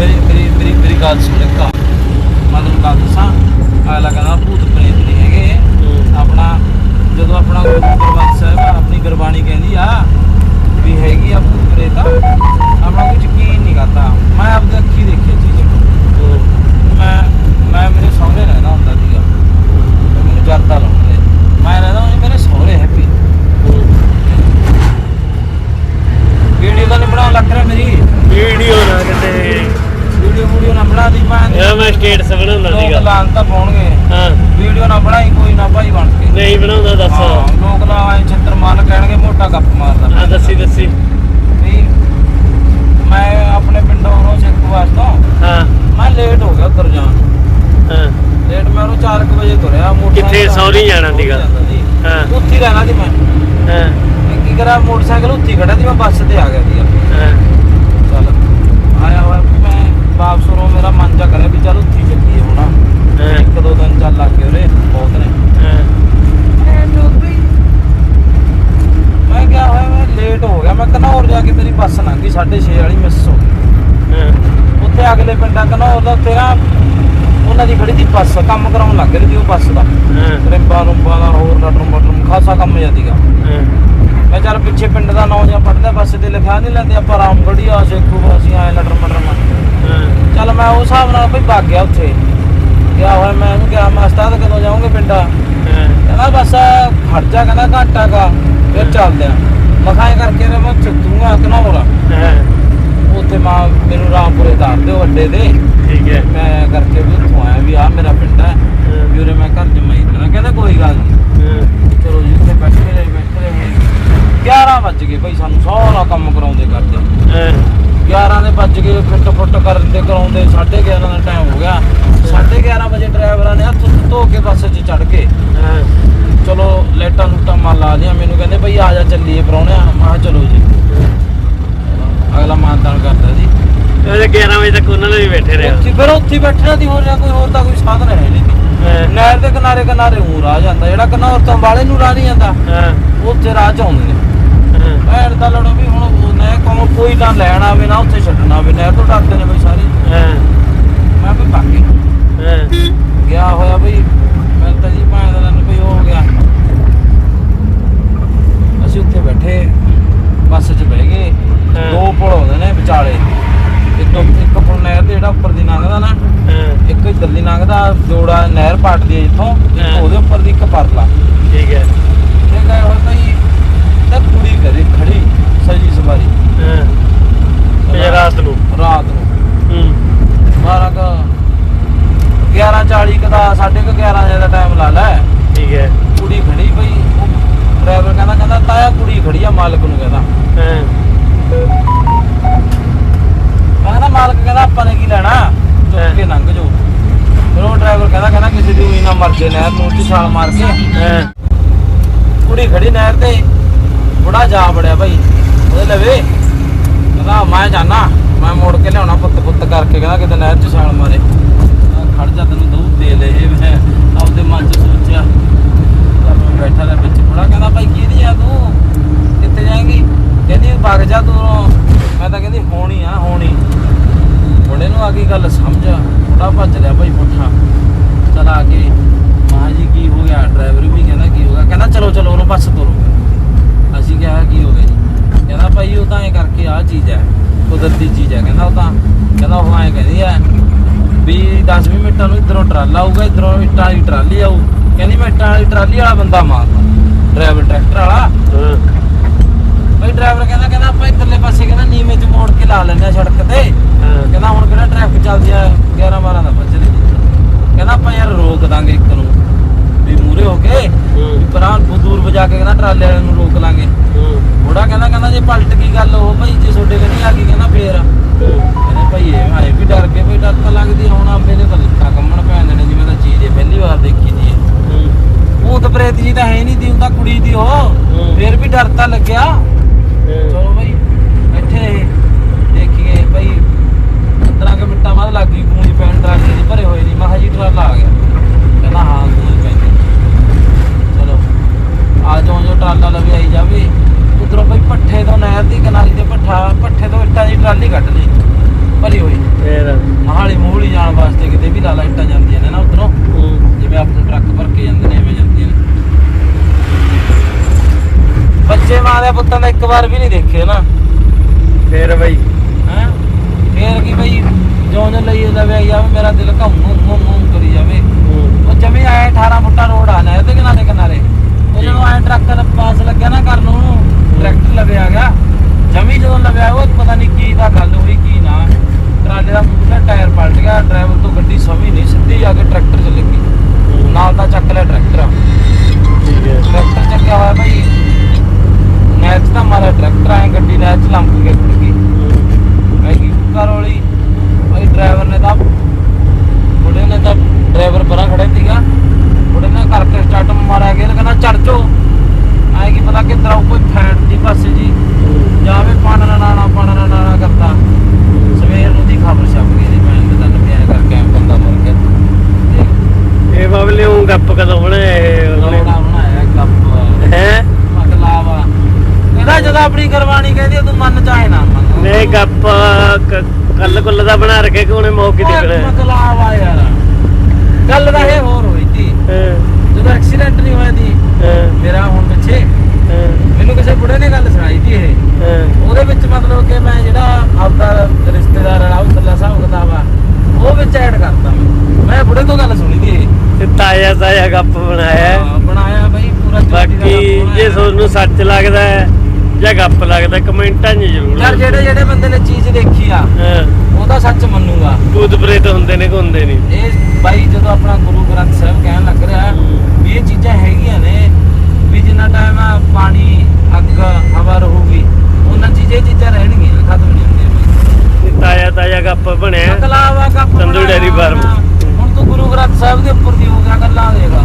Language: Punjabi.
ਮੇਰੀ ਮੇਰੀ ਮੇਰੀ ਮੇਰੀ ਗੱਲ ਸੁਣ ਇੱਕ ਮੈਂ ਤੈਨੂੰ ਗੱਲ ਦੱਸਾਂ ਅਗਲਾ ਕਹਿੰਦਾ ਭੂਤ ਪ੍ਰੇਤ ਨਹੀਂ ਹੈਗੇ। ਆਪਣਾ ਜਦੋਂ ਆਪਣਾ ਗੁਰੂ ਗ੍ਰੰਥ ਸਾਹਿਬ ਆਪਣੀ ਗੁਰਬਾਣੀ ਕਹਿੰਦੀ ਆ ਵੀ ਹੈਗੀ ਆ ਭੂਤ ਪ੍ਰੇਤ ਆਪਣਾ ਕੋਈ ਯਕੀਨ ਨਹੀਂ ਕਰਦਾ। ਮੈਂ ਆਪਣੀ ਅੱਖੀ ਦੇਖੀ ਚੀਜ਼। ਮੈਂ ਮੈਂ ਮੇਰੇ ਸਹੁਰੇ ਰਹਿੰਦਾ ਹੁੰਦਾ ਸੀਗਾ। ਮੈਨੂੰ ਜਰਦਾ ਲਾਉਂਦੇ ਮੈਂ ਰਹਿੰਦਾ ਹਾਂ ਮੇਰੇ ਸਹੁਰੇ ਹੈਪੀ। ਵੀਡੀਓ ਤਾਂ ਨਹੀਂ ਬਣਾਉਣ ਲੱਗ ਰਿਹਾ ਮੇਰੀ। ਵੀਡੀਓ ਨਾ ਕਿਤੇ। ਵੀਡੀਓ ਵੀਡੀਓ ਨਾ ਬਣਾ ਦੀ। ਮੈਂ ਇਹ ਮੈਂ ਸਟੇਟਸ ਬਣਾਉਂਦਾ ਲੋਕ ਸੀਗਾ। ਲਾਂ ਤਾਂ ਪਾਉਣਗੇ। ਹਾਂ। ਵੀਡੀਓ ਨਾ ਬਣਾਈ ਕੋਈ ਨਾ ਭਾਈ ਬਣ ਕੇ। ਨਹੀਂ ਬਣਾਉਂਦਾ ਦੱਸ। ਹਾਂ, ਲੋਕ ਲਾ ਐ ਛਿੱਤਰ ਮਾਰ ਕਹਿਣਗੇ ਮੋਟਾ ਗੱਪ ਮਾਰਦਾ ਹਾਂ ਦੱਸੀ ਦੱਸੀ। ਵੀ ਮੈਂ ਆਪਣੇ ਪਿੰਡੋਂ ਰੋ ਚੱਕਵਾਸ ਤੋਂ ਹਾਂ। ਮੈਂ ਲੇਟ ਹੋ ਗਿਆ ਉੱਧਰ ਜਾਣ ਹਾਂ। ਲੇਟ ਮੈਂ ਉਹ 4 ਵਜੇ ਤੁਰਿਆ ਮੋਟਰਸਾਈਕਲ ਕਿੱਥੇ? ਸਹੁਰੀ ਜਾਣਾ ਸੀਗਾ? ਹਾਂ। ਉੱਥੇ ਹੀ ਰਹਿਣਾ ਸੀ ਮੈਂ। ਹਾਂ। ਮੈਂ ਕੀ ਕਰਾਂ ਮੋਟਰਸਾਈਕਲ ਉੱਥੇ ਹੀ ਖੜਾ ਸੀ ਮੈਂ ਬੱਸ ਤੇ ਆ ਗਿਆ ਸੀਗਾ। ਹਾਂ। ਚੱਲ ਆਇਆ ਹੋਇਆ ਵਾਪਸ ਰੋ ਮੇਰਾ ਮਨ ਜਾ ਕਰਿਆ ਵੀ ਚੱਲ ਉੱਥੇ ਹੀ ਚੱਲੀਏ ਹੁਣ। ਇੱਕ ਦੋ ਦਿਨ ਚੱਲ ਲੱਗ ਗਏ ਉਰੇ ਬਹੁਤ ਨੇ। ਮੈਂ ਕਿਹਾ ਹੋਇਆ ਮੈਂ ਲੇਟ ਹੋ ਗਿਆ ਮੈਂ ਘਨੌਰ ਜਾ ਕੇ ਮੇਰੀ ਬੱਸ ਲੰਘ ਗਈ 6:30 ਵਾਲੀ ਮਿਸ ਹੋ ਗਈ। ਉੱਥੇ ਅਗਲੇ ਪਿੰਡਾਂ ਘਨੌਰ ਦਾ ਉੱਥੇ ਨਾ ਉਹਨਾਂ ਦੀ ਖੜੀ ਸੀ ਬੱਸ ਕੰਮ ਕਰਾਉਣ ਲੱਗ ਰਹੀ ਸੀ ਉਹ ਬੱਸ ਦਾ। ਰਿੰਬਾਂ ਰੁੰਬਾਂ ਦਾ ਹੋਰ ਲਟਰ ਮਟਰ ਖਾਸਾ ਕੰਮ ਜਾਂਦੀਗਾ ਮੈਂ ਚੱਲ ਪਿੱਛੇ ਪਿੰਡ ਦਾ ਨਾਂ ਜਾਂ ਪੜਦਾ ਬੱਸ ਤੇ ਲਿਖਿਆ ਨਹੀਂ ਲੈਂਦੇ ਆਪਾਂ ਰਾਮਗੜੀ ਆ ਸੇਖੂ ਅਸੀਂ ਆਏ ਲਟਰ ਮਟਰ ਮਾ ਹਾਂ ਚੱਲ ਮੈਂ ਉਸ ਹਿਸਾਬ ਨਾਲ ਭਈ ਭੱਗ ਗਿਆ ਉੱਥੇ। ਗਿਆ ਹੋਇਆ ਮੈਂ ਉਹਨੂੰ ਕਿਹਾ ਮੈਂ ਉਸਤਾਦ ਕਦੋਂ ਜਾਓਗੇ ਪਿੰਡਾ? ਕਹਿੰਦਾ ਬਸ ਖੜ ਜਾ ਕਹਿੰਦਾ ਘੰਟਾ ਕਾ ਫਿਰ ਚੱਲਦੇ ਆ ਮਖਾਏ ਕਰਕੇ ਤੇ ਮੈਂ ਚੱਤੂਗਾ ਘਨੌਰ ਹਾਂ। ਉੱਥੇ ਮਾਂ ਮੈਨੂੰ ਰਾਮਪੁਰੇ ਤਾਰ ਦਿਓ ਅੱਡੇ ਦੇ। ਠੀਕ ਹੈ। ਮੈਂ ਕਰਕੇ ਵੀ ਉੱਥੋਂ ਆਇਆ ਵੀ ਆ ਮੇਰਾ ਪਿੰਡ ਹੈ। ਵੀ ਉਰੇ ਮੈਂ ਘਰ ਜਮਾਈ ਦੇਣਾ ਕਹਿੰਦਾ ਕੋਈ ਗੱਲ ਨਹੀਂ ਚਲੋ ਜੀ ਉੱਥੇ ਬੈਠੇ ਰਹੇ ਬੈਠੇ ਰਹੇ। 11 ਵੱਜ ਗਏ ਭਾਈ ਸਾਨੂੰ ਸਾਰਾ ਕੰਮ ਕਰਾਉਂਦੇ ਕਰਦੇ। 11 ਦੇ ਵੱਜ ਗਏ ਫਿੱਟ ਫੁੱਟ ਕਰਨ ਦੇ ਕਰਾਉਂਦੇ 11:30 ਦਾ ਟਾਈਮ ਹੋ ਗਿਆ। 11:30 ਵਜੇ ਡਰਾਈਵਰਾਂ ਨੇ ਹੱਥ ਧੋ ਕੇ ਬੱਸ 'ਚ ਚੜ ਹਾਂ ਚਲੋ ਲਾਈਟਾਂ ਲੂਟਾਂ ਮਾਰ ਲਾ ਲਿਆ ਮੈਨੂੰ ਕਹਿੰਦੇ ਭਾਈ ਆ ਜਾ ਚੱਲੀਏ ਪਰੌਣਿਆ ਮੈਂ ਕਿਹਾ ਚਲੋ ਜੀ। ਅਗਲਾ ਮਾਨਤਾਨ ਕਰਦਾ ਜੀ। ਉਹਦੇ 11 ਵਜੇ ਤੱਕ ਉਹਨਾਂ ਵੀ ਬੈਠੇ ਰਿਹਾ ਉੱਥੇ ਫਿਰ ਉੱਥੇ ਬੈਠਣਾ ਦੀ ਹੋਰ ਜਾਂ ਕੋਈ ਹੋਰ ਤਾਂ ਕੋਈ ਸਾਧਨ ਹੈ ਨਹੀਂ। ਨਹਿਰ ਦੇ ਕਿਨਾਰੇ ਕਿਨਾਰੇ ਹੋਰ ਆ ਜਾਂਦਾ ਜਿਹੜਾ ਕਿਨਾਰ ਤੋਂ ਨੂੰ ਰਾਹ ਨਹੀਂ ਜਾਂਦਾ ਹਾਂ। ਉੱਥੇ ਰਾਹ ਚ ਆਉਂਦੇ ਨੇ। ਹਾਂ। ਭੈਣ ਦਾ ਲੜੋ ਵੀ ਹੁਣ ਨਾ ਲੈਣ ਆਵੇ ਨਾ ਉੱਥੇ ਛੱਡਣਾ ਆਵੇ ਨਹਿਰ ਤੋਂ ਡਰਦੇ ਨੇ ਬਈ ਸਾਰੇ। ਹਾਂ। ਮੈਂ ਵੀ ਬਾਕੀ ਹਾਂ। ਗਿਆ ਹੋਇਆ ਬਈ ਮੈਂ ਤਾਂ ਜੀ ਭੈਣ ਦਾ ਕੋਈ ਹੋ ਗਿਆ। ਅਸੀਂ ਉੱਥੇ ਬੈਠੇ ਬੱਸ 'ਚ ਬਹਿ ਗਏ। ਦੋ ਪੁਲ ਆਉਂਦੇ ਨੇ ਵਿਚਾਲੇ। ਇੱਕ ਇੱਕ ਪੁਲ ਨਹਿਰ ਦੇ ਜਿਹੜਾ ਉੱਪਰ ਦੀ ਲੰਘਦਾ ਨਾ। ਇੱਕ ਇੱਧਰਲੀ ਲੰਘਦਾ ਜੋੜਾ ਨਹਿਰ ਪਾਟਦੀ ਹੈ ਜਿੱਥੋਂ ਇੱਕ ਹਾਂ। ਉਹਦੇ ਉੱਪਰ ਦੀ ਇੱਕ ਪਰਲਾ। ਠੀਕ ਹੈ ਤੇ ਗਏ ਹੋਏ ਤਾਂ ਜੀ ਤਾਂ ਕੁੜੀ ਕਰੇ ਖੜੀ ਸਜੀ ਸਵਾਰੀ ਹਾਂ ਇਹ ਰਾਤ ਨੂੰ ਰਾਤ ਨੂੰ ਹੂੰ 12 ਕ 11:40 ਕ ਦਾ ਸਾਢੇ ਕੁ 11 ਵਜੇ ਦਾ ਟਾਈਮ ਲਾ ਲੈ ਠੀਕ ਹੈ ਕੁੜੀ ਖੜੀ ਬਈ ਉਹ ਡਰਾਈਵਰ ਕਹਿੰਦਾ ਕਹਿੰਦਾ ਤਾਇਆ ਕੁੜੀ ਖੜੀ ਆ ਮਾਲਕ ਨੂੰ ਕਹਿੰਦਾ ਹਾਂ ਮੈਂ ਕਹਿੰਦਾ ਮਾਲਕ ਕਹਿੰਦਾ ਆਪਾਂ ਨੇ ਕੀ ਲੈਣਾ ਚੁੱਕ ਕੇ ਲੰਘ ਜਾਓ ਫਿਰ ਉਹ ਡਰਾਈਵਰ ਕਹਿੰਦਾ ਕਹਿੰਦਾ ਕਿਸੇ ਦੀ ਨਹਿਰ ਨੂੰ ਉੱਚੀ ਛਾਲ ਮਾਰ ਕੇ ਕੁੜੀ ਖੜੀ ਨਹਿਰ ਤੇ, ਬੁੜਾ ਜਾ ਬੜਿਆ ਭਾਈ। ਉਹਦੇ ਲਵੇ। ਕਹਿੰਦਾ, ਮੈਂ ਜਾਣਾ ਮੈਂ ਮੋੜ ਕੇ ਲਿਆਉਣਾ ਪੁੱਤ ਪੁੱਤ ਕਰਕੇ। ਕਹਿੰਦਾ, ਕਿਤੇ ਨਹਿਰ 'ਚ ਛਾਲ ਮਾਰੇ। ਖੜ ਜਾ ਤੈਨੂੰ ਦਊ ਦੇ ਲੈ ਮੈਂ ਆਪਦੇ ਮਨ 'ਚ ਸੋਚਿਆ। ਬੈਠਾ ਰਿਹਾ ਵਿੱਚ ਬੁੜਾ ਕਹਿੰਦਾ, ਭਾਈ ਕਿਹਦੀ ਆ ਤੂੰ? ਕਿੱਥੇ ਜਾਏਂਗੀ? ਕਹਿੰਦੀ ਵਗ ਜਾ ਤੂੰ ਮੈਂ ਤਾਂ ਕਹਿੰਦੀ, ਹੋਣੀ ਆ, ਹੋਣੀ। ਬੁੜੇ ਨੂੰ ਆ ਗਈ ਗੱਲ ਸਮਝ। ਬੁੜਾ ਭੱਜ ਲਿਆ ਭਾਈ ਪੁੱਠਾ। ਚਲ ਕੇ ਮਾਂ ਜੀ ਕੀ ਹੋ ਗਿਆ? ਡਰਾਈਵਰ ਵੀ ਕਹਿੰਦਾ ਕੀ ਹੋ ਗਿਆ? ਕਹਿੰਦਾ ਚਲੋ ਚਲੋ ਉਹਨੂੰ ਬੱਸ ਤੋਰੋ ਅਸੀਂ ਕਿਹਾ ਕੀ ਹੋ ਗਿਆ ਜੀ? ਕਹਿੰਦਾ ਭਾਈ ਉਹ ਤਾਂ ਐ ਕਰਕੇ ਆ ਚੀਜ਼ ਹੈ ਕੁਦਰਤੀ ਚੀਜ਼ ਹੈ। ਕਹਿੰਦਾ ਉਹ ਤਾਂ ਕਹਿੰਦਾ ਉਹ ਐ ਕਹਿੰਦੀ ਹੈ ਵੀ 10 20 ਮਿੰਟਾਂ ਨੂੰ ਇਧਰੋਂ ਟਰਾਲਾ ਆਊਗਾ ਇਧਰੋਂ ਇੱਟਾਂ ਵਾਲੀ ਟਰਾਲੀ ਆਊ। ਕਹਿੰਦੀ ਮੈਂ ਇੱਟਾਂ ਵਾਲੀ ਟਰਾਲੀ ਵਾਲਾ ਬੰਦਾ ਮਾਰਦਾ ਡਰਾਈਵਰ ਟਰੈਕਟਰ ਵਾਲਾ। ਹਾਂ। ਭਾਈ ਡਰਾਈਵਰ ਕਹਿੰਦਾ ਕਹਿੰਦਾ ਆਪਾਂ ਇੱਧਰਲੇ ਪਾਸੇ ਕਹਿੰਦਾ ਨੀਵੇਂ ਚ ਮੋੜ ਕੇ ਲਾ ਲੈਂਦੇ ਆ ਸੜਕ ਤੇ। ਹਾਂ। ਕਹਿੰਦਾ ਹੁਣ ਕਿਹੜਾ ਟ੍ਰੈਫਿਕ ਚੱਲਦੀ ਆ 11 12 ਦਾ ਵੱਜ ਰਹੀ ਕਹਿੰਦਾ ਆਪਾਂ ਯਾਰ ਰੋਕ ਦਾਂਗੇ ਇੱਕ ਨੂੰ। ਮੂਰੇ ਹੋ ਕੇ ਵੀ ਪਰਾਂ ਦੂਰ ਵਜਾ ਕੇ ਕਹਿੰਦਾ ਟਰਾਲੇ ਵਾਲੇ ਨੂੰ ਰੋਕ ਲਾਂਗੇ। ਬੁੜਾ ਕਹਿੰਦਾ ਕਹਿੰਦਾ ਜੇ ਪਲਟ ਗਈ ਗੱਲ ਉਹ ਭਾਈ ਜੇ ਤੁਹਾਡੇ ਕਨੀ ਆ ਗਈ ਕਹਿੰਦਾ ਫੇਰ। ਕਹਿੰਦੇ ਭਾਈ ਇਹ ਆਏ ਵੀ ਡਰ ਕੇ ਭਾਈ ਡਰ ਤਾਂ ਲੱਗਦੀ ਹੁਣ ਆਂਬੇ ਨੇ ਤਾਂ ਲੱਤਾਂ ਕੰਮਣ ਪੈਣ ਨੇ ਜਿਵੇਂ ਤਾਂ ਚੀਜ਼ ਇਹ ਪਹਿਲੀ ਵਾਰ ਦੇਖੀ ਦੀ ਹੈ। ਭੂਤ ਪ੍ਰੇਤ ਜੀ ਤਾਂ ਹੈ ਨਹੀਂ ਦੀ ਕੁੜੀ ਦੀ ਉਹ। ਹੂੰ। ਫੇਰ ਵੀ ਡਰ ਤਾਂ ਲੱਗਿਆ। ਚਲੋ ਭਾਈ ਇੱਥੇ ਦੇਖੀਏ ਭਾਈ 15 ਕੁ ਮਿੰਟਾਂ ਬਾਅਦ ਲੱਗ ਗਈ ਗੂੰਜ ਪੈਣ ਟਰਾਲੇ ਦੀ ਭਰੇ ਹੋਏ ਦੀ। ਮਹਾ ਜੀ ਟਰਾਲਾ ਆ ਗਿਆ। ਕਹਿੰਦਾ ਹਾਂ ਗੂੰਜ ਪੈਂਦੀ। ਆ ਜਾਓ ਜੋ ਟਰਾਲਾ ਲਵੇ ਆਈ ਜਾਵੇ ਉਧਰੋਂ ਭਾਈ ਪੱਠੇ ਤੋਂ ਨਹਿਰ ਦੀ ਕਿਨਾਰੀ ਤੇ ਪੱਠਾ ਪੱਠੇ ਤੋਂ ਇੱਟਾਂ ਦੀ ਟਰਾਲੀ ਕੱਢ ਲਈ। ਭਰੀ ਹੋਈ। ਫੇਰ? ਜਿੱਥੇ ਕਿਤੇ ਵੀ ਲਾ ਲਾਈਟਾਂ ਜਾਂਦੀਆਂ ਨੇ ਨਾ ਉਧਰੋਂ। ਜਿਵੇਂ ਆਪਣੇ ਟਰੱਕ ਭਰ ਕੇ ਜਾਂਦੇ ਨੇ ਐਵੇਂ ਜਾਂਦੀਆਂ ਨੇ। ਬੱਚੇ ਮਾਂ ਦੇ ਪੁੱਤਾਂ ਦਾ ਇੱਕ ਵਾਰ ਵੀ ਨਹੀਂ ਦੇਖੇ ਨਾ। ਫੇਰ ਬਈ? ਹੈ? ਫੇਰ ਕੀ ਬਈ? ਜਿਉਂ ਲਈ ਜਾਵੇ ਜਾਵੇ ਮੇਰਾ ਦਿਲ ਘੁੰਮ ਘੁੰਮ ਘੁੰਮ ਕਰੀ ਜਾਵੇ। ਉਹ ਜਮੀ ਆਏ 18 ਫੁੱਟਾ ਰੋਡ ਆ ਨਾ ਇਹਦੇ ਕਿਨਾਰੇ ਕਿਨਾਰੇ ਉਹ ਜਦੋਂ ਆਏ ਟਰੱਕ ਦਾ ਪਾਸ ਲੱਗਿਆ ਨਾ ਕਰਨ ਨੂੰ ਟਰੈਕਟਰ ਲਵੇ ਆ ਗਿਆ ਜਮੀ ਜਦੋਂ ਲਵਿਆ ਉਹ ਪਤਾ ਨਹੀਂ ਕੀ ਦਾ ਗੱਲ ਹੋਈ ਕੀ ਨਾ। ਟਰਾਲੇ ਦਾ ਮੂਹਰਲਾ ਟਾਇਰ ਪਲਟ ਗਿਆ ਡਰਾਈਵਰ ਤੋਂ ਗੱਡੀ ਸਮੀ ਨਹੀਂ ਸਿੱਧੀ ਆ ਕੇ ਟਰੈਕਟਰ 'ਚ ਲੱਗੀ ਨਾਲ ਦਾ ਚੱਕ ਲਿਆ ਟਰੈਕਟਰ। ਠੀਕ ਹੈ। ਟਰੈਕਟਰ ਚੱਕਿਆ ਹੋਇਆ ਭਾਈ ਨੈਚ ਤਾਂ ਮਾਰਿਆ ਟਰੈਕਟਰ ਆਏ ਗੱਡੀ ਨੈਚ ਲੰਮ ਕੇ ਖੜ ਗਈ। ਮੈਂ ਕੀ ਕਰ ਵਾਲੀ। ਭਾਈ ਡਰਾਈਵਰ ਨੇ ਤਾਂ ਬੁੜੇ ਨੇ ਤਾਂ ਡਰਾਈਵਰ ਪਰਾਂ ਖੜੇ ਸੀਗਾ ਬੁੜੇ ਨੇ ਕਰਕੇ ਸਟਾਰਟ ਮਾਰਿਆ ਗਿਆ ਕਹਿੰਦਾ ਚੜ ਚੋ ਆਏ ਕੀ ਪਤਾ ਕਿੱਧਰ ਆਊ ਕੋਈ ਫੈਟ ਦੀ ਪਾਸੇ ਜੀ ਜਾਵੇ ਪਾਣ ਨਾ ਨਾ ਪਾਣ ਨਾ ਨਾ ਕਰਦਾ ਸਵੇਰ ਨੂੰ ਦੀ ਖਬਰ ਛਪ ਗਈ ਦੀ ਮੈਂ ਤਾਂ ਪਿਆ ਕਰਕੇ ਐਂ ਬੰਦਾ ਮਰ ਗਿਆ ਤੇ ਇਹ ਬਾਬਲੇ ਉਹ ਗੱਪ ਕਦੋਂ ਬਣਾਇਆ ਇਹ ਲੋੜਾ ਉਹਨੇ ਬਣਾਇਆ ਗੱਪ ਹੈ ਮਗਲਾਵਾ ਕਹਿੰਦਾ ਜਦੋਂ ਆਪਣੀ ਕੁਰਬਾਨੀ ਕਹਿੰਦੀ ਆ, ਤੂੰ ਮੰਨ ਚਾਹੇ ਨਾ ਮੰਨ। ਨੇ ਗੱਪ ਕੱਲ ਕੁੱਲ ਦਾ ਬਣਾ ਰੱਖਿਆ ਕਿ ਉਹਨੇ ਮੌਕੇ ਤੇ ਓਏ ਬਣਾਇਆ ਮਗਲਾਵਾ ਯਾਰ। ਗੱਲ ਤਾਂ ਇਹ ਹੋਰ ਹੋਈ ਸੀ। ਹਾਂ, ਜਦੋਂ ਐਕਸੀਡੈਂਟ ਨਹੀਂ ਹੋਇਆ ਸੀ ਹਾਂ, ਮੇਰਾ ਹੁਣ ਪਿੱਛੇ। ਹਾਂ, ਮੈਨੂੰ ਕਿਸੇ ਬੁੜੇ ਨੇ ਗੱਲ ਸੁਣਾਈ ਸੀ ਇਹ। ਹਾਂ। ਉਹਦੇ ਵਿੱਚ ਮਤਲਬ ਕਿ ਮੈਂ ਜਿਹੜਾ ਆਪਦਾ ਰਿਸ਼ਤੇਦਾਰ ਰਾਉਤਲਾ ਸਾਹਿਬ ਕਿਤਾਬ ਆ ਉਹ ਵਿੱਚ ਐਡ ਕਰਤਾ। ਮੈਂ ਬੁੜੇ ਤੋਂ ਗੱਲ ਸੁਣੀ ਸੀ ਤੇ ਤਾਜ਼ਾ ਗੱਪ ਬਣਾਇਆ। ਬਣਾਇਆ ਬਈ ਪੂਰਾ ਬਾਕੀ ਜੇ। ਤੁਹਾਨੂੰ ਸੱਚ ਲੱਗਦਾ ਹੈ ਜਾਂ ਗੱਪ ਲੱਗਦਾ ਕਮੈਂਟਾਂ 'ਚ ਜ਼ਰੂਰ ਯਾਰ ਜਿਹੜੇ ਜਿਹੜੇ ਬੰਦੇ ਨੇ ਚੀਜ਼ ਦੇਖੀ ਆ ਉਹਦਾ ਸੱਚ ਮੰਨੂਗਾ। ਭੂਤ ਪ੍ਰੇਤ ਹੁੰਦੇ ਨੇ ਹੁੰਦੇ ਨਹੀਂ? ਇਹ ਬਾਈ ਜਦੋਂ ਆਪਣਾ ਗੁਰੂ ਗ੍ਰੰਥ ਸਾਹਿਬ ਕਹਿਣ ਲੱਗ ਰਿਹਾ ਵੀ ਇਹ ਚੀਜ਼ਾਂ ਹੈਗੀਆਂ ਨੇ ਵੀ ਜਿੰਨਾ ਟਾਈਮ ਆ ਪਾਣੀ ਅੱਗ ਹਵਾ ਰਹੂਗੀ ਉਹਨਾਂ ਚੀਜ਼ਾਂ ਇਹ ਚੀਜ਼ਾਂ ਰਹਿਣਗੀਆਂ ਖਤਮ ਨਹੀਂ ਹੁੰਦੀਆਂ। ਇਹ ਤਾਜ਼ਾ ਤਾਜ਼ਾ ਗੱਪ ਬਣਿਆ। ਮਤਲਬ ਆ ਕੱਪ ਤੰਦੂਰ dairy ਹੁਣ ਤੂੰ ਗੁਰੂ ਗ੍ਰੰਥ ਸਾਹਿਬ ਦੇ ਉੱਪਰ ਦੀ ਹੋ ਗੱਲਾਂ ਦੇਗਾ